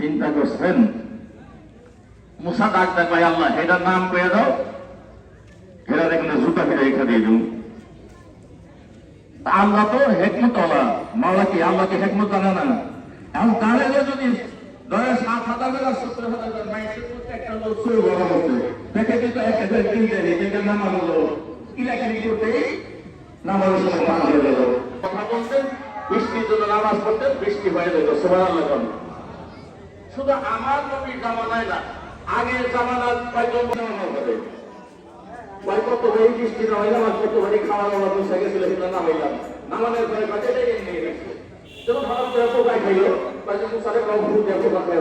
চিন্তা করছেন? মুসা ডাক ডাক ভাই আল্লাহ, এটার নাম কয়ে দাও। এরা দেখলে জুতা ফিরে রেখা দিয়ে তা আল্লাহ তো হেকমত ওলা মাওলা কি আল্লাহ কি হেকমত জানে না? এখন যদি সাত হাজার সত্তর হাজার মাইসের একটা লোক শুরু করা হচ্ছে, দেখে কিন্তু এক হাজার হলো। কিলাকিলি করতেই সময় হয়ে গেল। কথা বলতেন বৃষ্টির জন্য নামাজ পড়তেন, বৃষ্টি হয়ে যেত সোমান আল্লাহ শুধু আমার নবীর জামানায় না, আগের জামানার কয়জন কত ভাই বৃষ্টি না হইলাম আর কত ভাই খাওয়া দাওয়া বসে গেছিল সেটা না হইলাম পরে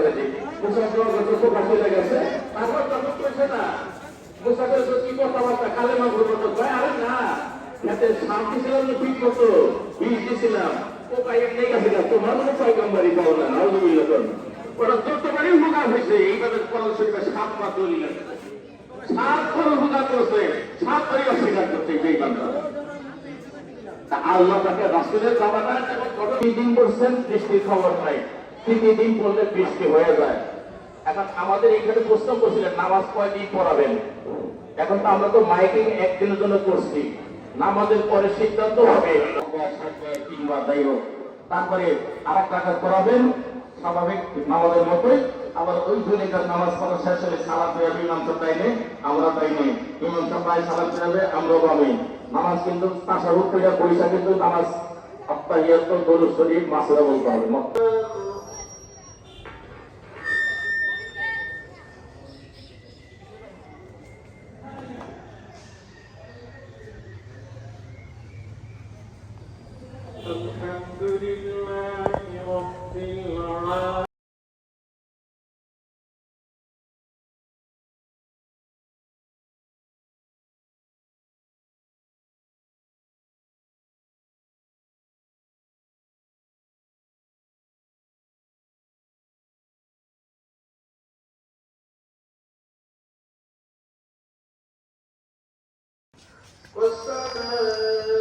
গেছে। কাছে তারপর তো কি কথাবার্তা, কালে ঘুরবো তো আরে না ছিলাম ঠিক মতো গেছে তোমার মনে পয়গম্বারি পাও না ওরা যতবারই হুগা হয়েছে এইভাবে কোরআন শরীফে মাস দলিল আছে করে হুগা করছে, সাত করে অস্বীকার করছে এই আল্লাহ তাকে দিন করছেন বৃষ্টির খবর নাই। দিন বৃষ্টি হয়ে যায়। এখন আমাদের এখানে প্রশ্ন করছিলেন, নামাজ কয় পড়াবেন? এখন তো আমরা তো মাইকিং একদিনের জন্য করছি। নামাজের পরে সিদ্ধান্ত হবে। কিংবা যাই হোক তারপরে আর এক রাখাত করাবেন স্বাভাবিক নামাজের মতোই আবার ওই দুই রেখাত নামাজ পড়া শেষ হলে সালাদ হয়ে যাবে ইমাম সাহেব তাইলে আমরা তাই নেই ইমাম সাহেব ভাই সালাদ হয়ে যাবে আমরাও পাবি নামাজ কিন্তু তাসার উত্তরটা পয়সা কিন্তু নামাজ আত্মাহিয়াত দরুদ শরীফ মাসুরা বলতে হবে الحمد لله رب العالمين والسماء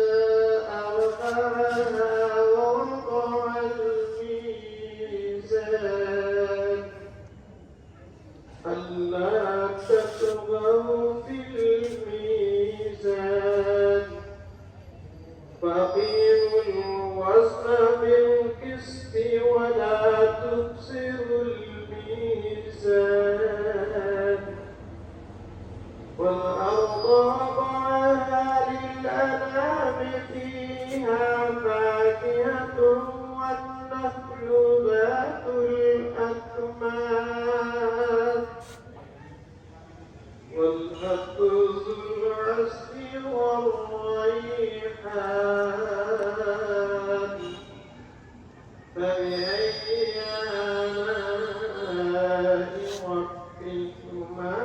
ربكما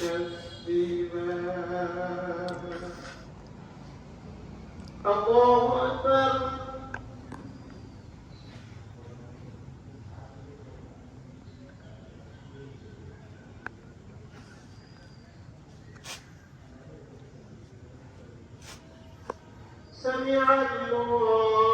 تكذبان الله أكبر. سمع الله.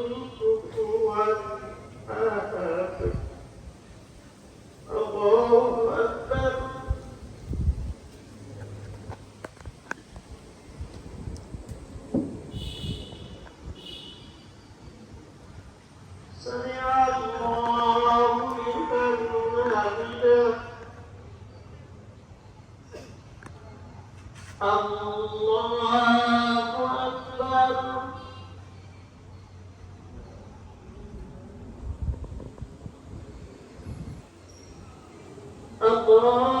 Allah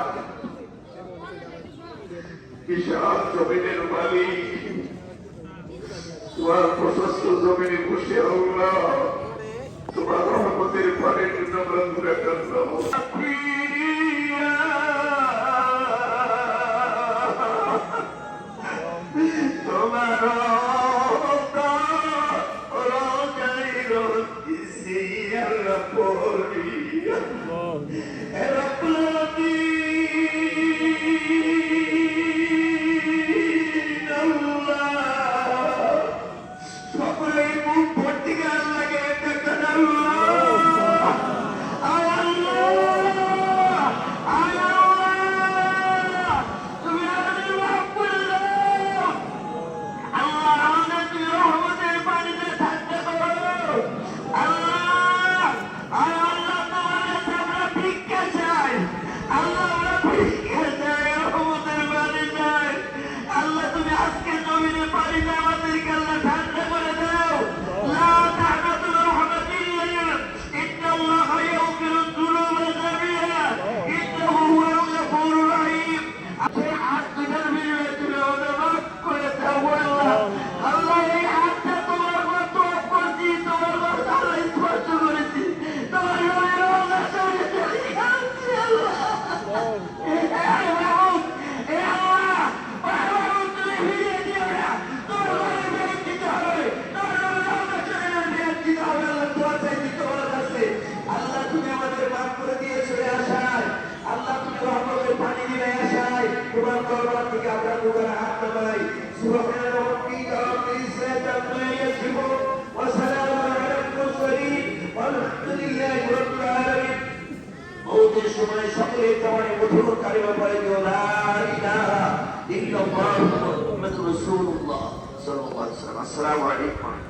বিশাল জমিনের মালিক। তোমার প্রশস্ত জমিনে বসে আল্লাহ। তোমার রহমতের পারে আমরা ঘুরে জীবনের সকলের জমানে কঠোর কালিমা পড়ে কেউ ইল্লাল্লাহ মুহাম্মাদুর রাসূলুল্লাহ। সাল্লাল্লাহু আলাইহি ওয়া সাল্লাম। আসসালামু আলাইকুম